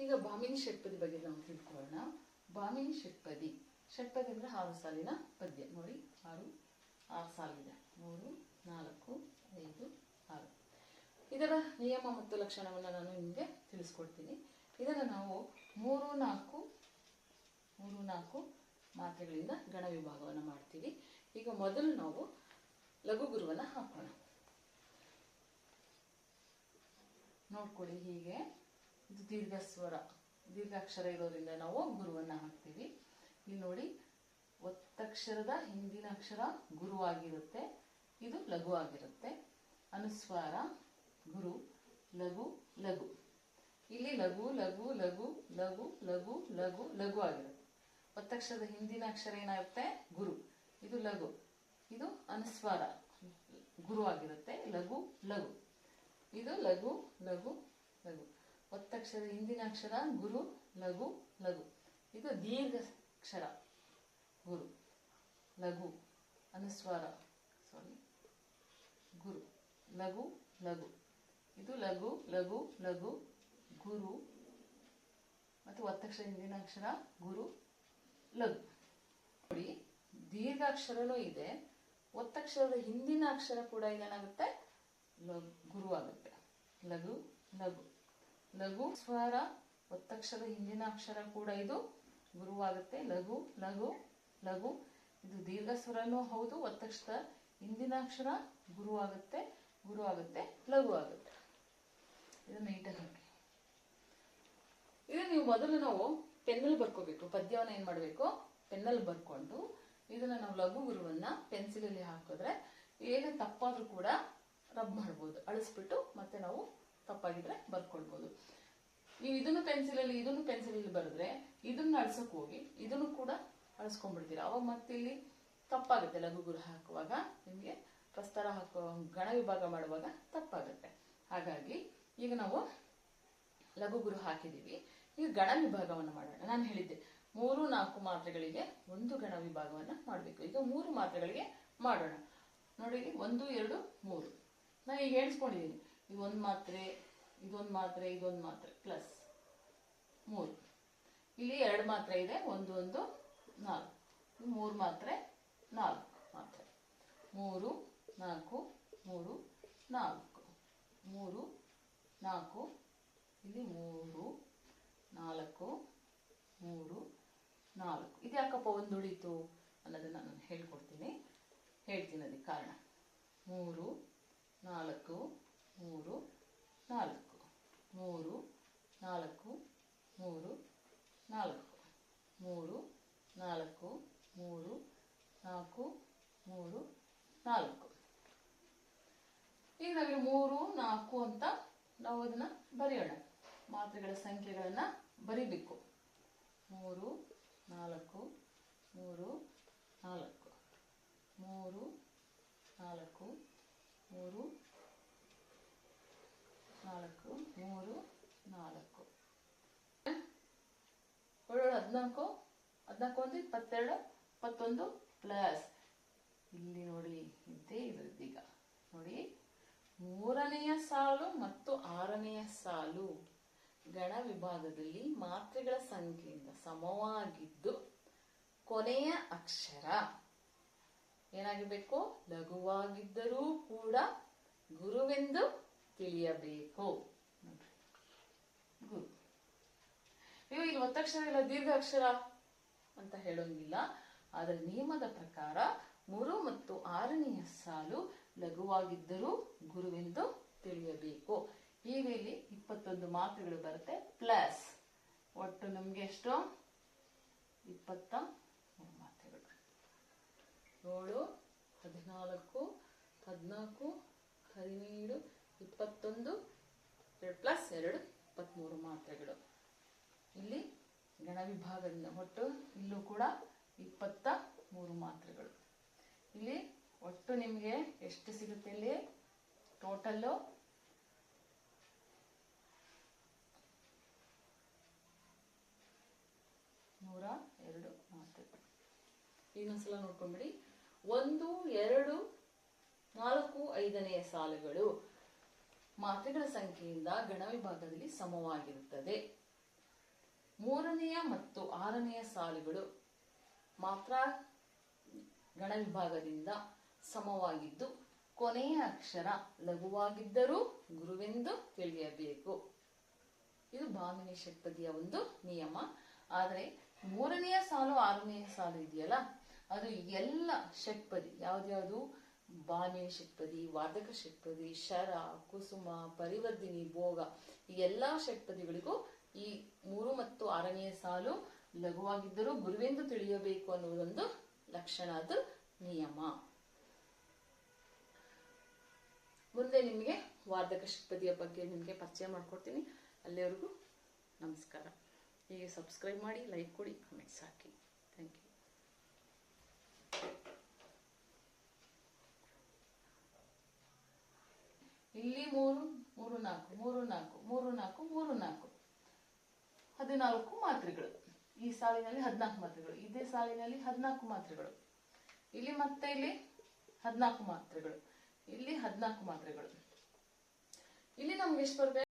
ಈಗ ಭಾಮಿನಿ ಷಟ್ಪದಿ ಬಗ್ಗೆ ನಾವು ತಿಳ್ಕೊಳ್ಳೋಣ. ಭಾಮಿನಿ ಷಟ್ಪದಿ. ಷಟ್ಪದಿ ಅಂದರೆ ಆರು ಸಾಲಿನ ಪದ್ಯ. ನೋಡಿ, ಆರು ಆರು ಸಾಲಿದೆ. ಮೂರು, ನಾಲ್ಕು, ಐದು, ಆರು. ಇದರ ನಿಯಮ ಮತ್ತು ಲಕ್ಷಣವನ್ನು ನಾನು ನಿಮಗೆ ತಿಳಿಸ್ಕೊಡ್ತೀನಿ. ಇದನ್ನು ನಾವು ಮೂರು, ನಾಲ್ಕು ಮೂರು, ನಾಲ್ಕು ಮಾತ್ರೆಗಳಿಂದ ಗಣ ವಿಭಾಗವನ್ನು ಮಾಡ್ತೀವಿ. ಈಗ ಮೊದಲು ನಾವು ಲಘು ಗುರುವನ್ನು ಹಾಕೋಣ. ನೋಡ್ಕೊಳ್ಳಿ ಹೀಗೆ. ಇದು ದೀರ್ಘ ಸ್ವರ ದೀರ್ಘಾಕ್ಷರ ಇರೋದ್ರಿಂದ ನಾವು ಗುರುವನ್ನ ಹಾಕ್ತೀವಿ. ಇಲ್ಲಿ ನೋಡಿ, ಒತ್ತಕ್ಷರದ ಹಿಂದಿನ ಅಕ್ಷರ ಗುರುವಾಗಿರುತ್ತೆ ಇದು ಲಘು ಆಗಿರುತ್ತೆ. ಅನುಸ್ವಾರ, ಗುರು, ಲಘು ಲಘು. ಇಲ್ಲಿ ಲಘು ಲಘು ಲಘು ಲಘು ಲಘು ಲಘು ಲಘು ಆಗಿರುತ್ತೆ. ಒತ್ತಕ್ಷರದ ಹಿಂದಿನ ಅಕ್ಷರ ಏನಾಗುತ್ತೆ? ಗುರು. ಇದು ಲಘು. ಇದು ಅನುಸ್ವಾರ, ಗುರು ಆಗಿರುತ್ತೆ. ಲಘು ಲಘು. ಇದು ಲಘು ಲಘು ಲಘು. ಒತ್ತಕ್ಷರದ ಹಿಂದಿನ ಅಕ್ಷರ, ಗುರು, ಲಘು ಲಘು. ಇದು ದೀರ್ಘ ಅಕ್ಷರ. ಗುರು, ಲಘು, ಅನುಸ್ವಾರ. ಸಾರಿ ಗುರು, ಲಘು ಲಘು. ಇದು ಲಘು ಲಘು ಲಘು, ಗುರು. ಮತ್ತು ಒತ್ತಕ್ಷರ ಹಿಂದಿನ ಅಕ್ಷರ, ಗುರು, ಲಘು. ನೋಡಿ ದೀರ್ಘಾಕ್ಷರನೂ ಇದೆ. ಒತ್ತಕ್ಷರದ ಹಿಂದಿನ ಅಕ್ಷರ ಕೂಡ ಏನಾಗುತ್ತೆ? ಗುರು ಆಗುತ್ತೆ. ಲಘು ಲಘು. ಲಘು ಸ್ವರ ಒತ್ತಕ್ಷರದ ಹಿಂದಿನ ಅಕ್ಷರ ಕೂಡ ಇದು ಗುರುವಾಗುತ್ತೆ. ಲಘು ಲಘು ಲಘು. ಇದು ದೀರ್ಘ ಸ್ವರನೂ ಹೌದು, ಒತ್ತಕ್ಷರ, ಹಿಂದಿನ ಅಕ್ಷರ ಗುರು ಗುರುವಾಗುತ್ತೆ ಗುರು ಆಗುತ್ತೆ. ಲಘು ಆಗುತ್ತೆ ಇದು ನೀಟಾಗಿ ಹಾಕಿ. ಇದು ನೀವು ಮೊದಲು ನಾವು ಪೆನ್ನಲ್ಲಿ ಬರ್ಕೋಬೇಕು. ಪದ್ಯವನ್ನು ಏನು ಮಾಡಬೇಕು? ಪೆನ್ನಲ್ಲಿ ಬರ್ಕೊಂಡು ಇದನ್ನ ನಾವು ಲಘು ಗುರುವನ್ನ ಪೆನ್ಸಿಲಲ್ಲಿ ಹಾಕಿದ್ರೆ ಏನೇ ತಪ್ಪಾದರೂ ಕೂಡ ರಬ್ ಮಾಡ್ಬೋದು. ಅಳಿಸ್ಬಿಟ್ಟು ಮತ್ತೆ ನಾವು ತಪ್ಪಾಗಿದ್ರೆ ಬರ್ಕೊಳ್ಬೋದು. ನೀವು ಇದನ್ನು ಪೆನ್ಸಿಲಲ್ಲಿ ಇದನ್ನು ಪೆನ್ಸಿಲಲ್ಲಿ ಬರೆದ್ರೆ ಇದನ್ನ ಅಳ್ಸಕ್ ಹೋಗಿ, ಇದನ್ನು ಕೂಡ ಅಳಿಸ್ಕೊಂಡ್ಬಿಡ್ತೀರಾ? ಅವಾಗ ಮತ್ತೆ ಇಲ್ಲಿ ತಪ್ಪಾಗುತ್ತೆ. ಲಘು ಗುರು ಹಾಕುವಾಗ ನಿಮಗೆ ಪ್ರಸ್ತಾರ ಹಾಕೋ ಗಣ ವಿಭಾಗ ಮಾಡುವಾಗ ತಪ್ಪಾಗುತ್ತೆ. ಹಾಗಾಗಿ ಈಗ ನಾವು ಲಘು ಗುರು ಹಾಕಿದೀವಿ ಈಗ ಗಣ ವಿಭಾಗವನ್ನು ಮಾಡೋಣ. ನಾನು ಹೇಳಿದ್ದೆ, ಮೂರು, ನಾಲ್ಕು ಮಾತ್ರೆಗಳಿಗೆ ಒಂದು ಗಣ ವಿಭಾಗವನ್ನ ಮಾಡಬೇಕು. ಈಗ ಮೂರು ಮಾತ್ರೆಗಳಿಗೆ ಮಾಡೋಣ. ನೋಡಿ, ಒಂದು, ಎರಡು, ಮೂರು. ನಾನು ಈಗ ಎಣಿಸ್ಕೊಂಡಿದ್ದೀನಿ ಇದೊಂದು ಮಾತ್ರೆ ಇದೊಂದು ಮಾತ್ರೆ ಇದೊಂದು ಮಾತ್ರೆ ಪ್ಲಸ್ ಮೂರು. ಇಲ್ಲಿ ಎರಡು ಮಾತ್ರೆ ಇದೆ, ಒಂದು ಒಂದು, ನಾಲ್ಕು. ಮೂರು ಮಾತ್ರೆ, ನಾಲ್ಕು ಮಾತ್ರೆ. ಮೂರು, ನಾಲ್ಕು ಮೂರು ನಾಲ್ಕು. ಮೂರು, ನಾಲ್ಕು, ಇಲ್ಲಿ ಮೂರು, ನಾಲ್ಕು ಮೂರು, ನಾಲ್ಕು. ಇದು ಯಾಕಪ್ಪ ಒಂದು ಉಳಿತು ಅನ್ನೋದನ್ನು ನಾನು ಹೇಳ್ಕೊಡ್ತೀನಿ. ಹೇಳ್ತೀನಿ ಅದಕ್ಕೆ ಕಾರಣ. ಮೂರು, ನಾಲ್ಕು ಮೂರು, ನಾಲ್ಕು. ಮೂರು ನಾಲ್ಕು ಮೂರು ನಾಲ್ಕು. ಮೂರು ನಾಲ್ಕು ಮೂರು ನಾಲ್ಕು ಮೂರು, ನಾಲ್ಕು. ಈಗ ನಾವಿಲ್ಲಿ ಮೂರು, ನಾಲ್ಕು ಅಂತ ನಾವು ಅದನ್ನ ಬರೆಯೋಣ. ಮಾತ್ರೆಗಳ ಸಂಖ್ಯೆಗಳನ್ನ ಬರಿಬೇಕು. ಮೂರು, ನಾಲ್ಕು ಮೂರು ನಾಲ್ಕು. ಮೂರು ನಾಲ್ಕು, ಮೂರು ನಾಲ್ಕು ಮೂರು, ನಾಲ್ಕು. ಏಳು ಹದಿನಾಲ್ಕು ಹದಿನಾಲ್ಕು ಒಂದು ಇಪ್ಪತ್ತೆರಡು, ಇಪ್ಪತ್ತೊಂದು ಪ್ಲಸ್. ಇಲ್ಲಿ ನೋಡಿ ಇದ್ದೇ ಇದ್ರದ್ದೀಗ ನೋಡಿ, ಮೂರನೆಯ ಸಾಲು ಮತ್ತು ಆರನೆಯ ಸಾಲು ಗಣ ವಿಭಾಗದಲ್ಲಿ ಮಾತ್ರೆಗಳ ಸಂಖ್ಯೆಯಿಂದ ಸಮವಾಗಿದ್ದು ಕೊನೆಯ ಅಕ್ಷರ. ಏನಾಗಿರ್ಬೇಕು? ಲಘುವಾಗಿದ್ದರೂ ಕೂಡ ಗುರುವೆಂದು ತಿಳಿಯಬೇಕು. ಗುರು ನೀವು ಇಲ್ಲಿ ಒತ್ತಕ್ಷರ ಇಲ್ಲ, ದೀರ್ಘಾಕ್ಷರ ಅಂತ ಹೇಳೋಂಗಿಲ್ಲ. ಆದರೆ ನಿಯಮದ ಪ್ರಕಾರ ಮೂರು ಮತ್ತು ಆರನೆಯ ಸಾಲು ಲಘುವಾಗಿದ್ದರೂ ಗುರುವೆಂದು ತಿಳಿಯಬೇಕು. ಈಗ ಇಲ್ಲಿ ಇಪ್ಪತ್ತೊಂದು ಮಾತುಗಳು ಬರುತ್ತೆ. ಪ್ಲಸ್ ಒಟ್ಟು ನಮ್ಗೆ ಎಷ್ಟು? ಇಪ್ಪತ್ತ ಮೂರು ಮಾತ್ರೆಗಳು ಏಳು, ಹದಿನಾಲ್ಕು ಹದಿನಾಲ್ಕು, ಹದಿನೇಳು ಇಪ್ಪತ್ತೊಂದು, ಎರಡು ಪ್ಲಸ್ ಎರಡು ಇಪ್ಪತ್ತ್ಮೂರು ಮಾತ್ರೆಗಳು. ಇಲ್ಲಿ ಗಣ ವಿಭಾಗದಿಂದ ಒಟ್ಟು ಇಲ್ಲೂ ಕೂಡ ಇಪ್ಪತ್ತ ಮೂರು ಮಾತ್ರೆಗಳು. ಇಲ್ಲಿ ಒಟ್ಟು ನಿಮಗೆ ಎಷ್ಟು ಸಿಗುತ್ತೆ ಇಲ್ಲಿ? ಟೋಟಲ್ಲು ನೂರ ಎರಡು ಮಾತ್ರೆಗಳು. ಇನ್ನೊಂದ್ಸಲ ನೋಡ್ಕೊಂಬಿಡಿ. ಒಂದು, ಎರಡು, ನಾಲ್ಕು, ಐದನೆಯ ಸಾಲುಗಳು. ಮಾತ್ರೆಗಳ ಸಂಖ್ಯೆಯಿಂದ ಗಣ ವಿಭಾಗದಲ್ಲಿ ಸಮವಾಗಿರುತ್ತದೆ. ಮೂರನೆಯ ಮತ್ತು ಆರನೆಯ ಸಾಲುಗಳು ಮಾತ್ರ ಗಣ ವಿಭಾಗದಿಂದ ಸಮವಾಗಿದ್ದು, ಕೊನೆಯ ಅಕ್ಷರ ಲಘುವಾಗಿದ್ದರೂ ಗುರುವೆಂದು ತಿಳಿಯಬೇಕು. ಇದು ಭಾಮಿನಿ ಷಟ್ಪದಿಯ ಒಂದು ನಿಯಮ. ಆದರೆ ಮೂರನೆಯ ಸಾಲು, ಆರನೆಯ ಸಾಲು ಇದೆಯಲ್ಲ, ಅದು ಎಲ್ಲ ಷಟ್ಪದಿ, ಯಾವ್ದ್ಯಾವ್ದು? ಭಾಮಿನಿ ಷಟ್ಪದಿ ವಾದಕ ಷಟ್ಪದಿ ಶರ, ಕುಸುಮ ಪರಿವರ್ಧಿನಿ ಭೋಗ ಈ ಎಲ್ಲಾ ಷಟ್ಪದಿಗಳಿಗೂ ಈ ಮೂರು ಮತ್ತು ಆರನೆಯ ಸಾಲು ಲಘುವಾಗಿದ್ದರೂ ಗುರುವೆಂದು ತಿಳಿಯಬೇಕು ಅನ್ನುವುದೊಂದು ಲಕ್ಷಣ ಅದು ನಿಯಮ. ಮುಂದೆ ನಿಮಗೆ ವಾರ್ಧಕ ಷಟ್ಪದಿಯ ಬಗ್ಗೆ ನಿಮಗೆ ಪರಿಚಯ ಮಾಡ್ಕೊಡ್ತೀನಿ. ಅಲ್ಲಿವರೆಗೂ ನಮಸ್ಕಾರ. ಹೀಗೆ ಸಬ್ಸ್ಕ್ರೈಬ್ ಮಾಡಿ ಲೈಕ್ ಕೊಡಿ ಕಮೆಂಟ್ಸ್ ಹಾಕಿ ಥ್ಯಾಂಕ್ ಯು ಇಲ್ಲಿ ಮೂರು ಮೂರು ನಾಲ್ಕು ಮೂರು ನಾಲ್ಕು ಮೂರು ನಾಲ್ಕು ಮೂರು ನಾಲ್ಕು. ಹದಿನಾಲ್ಕು ಮಾತ್ರೆಗಳು. ಈ ಸಾಲಿನಲ್ಲಿ ಹದಿನಾಲ್ಕು ಮಾತ್ರೆಗಳು. ಇದೇ ಸಾಲಿನಲ್ಲಿ ಹದಿನಾಲ್ಕು ಮಾತ್ರೆಗಳು. ಇಲ್ಲಿ ಮತ್ತೆ ಇಲ್ಲಿ ಹದಿನಾಲ್ಕು ಮಾತ್ರೆಗಳು. ಇಲ್ಲಿ ಹದಿನಾಲ್ಕು ಮಾತ್ರೆಗಳು. ಇಲ್ಲಿ ನಮ್ಗೆ ಎಷ್ಟು ಬರ್ಬೇಕು?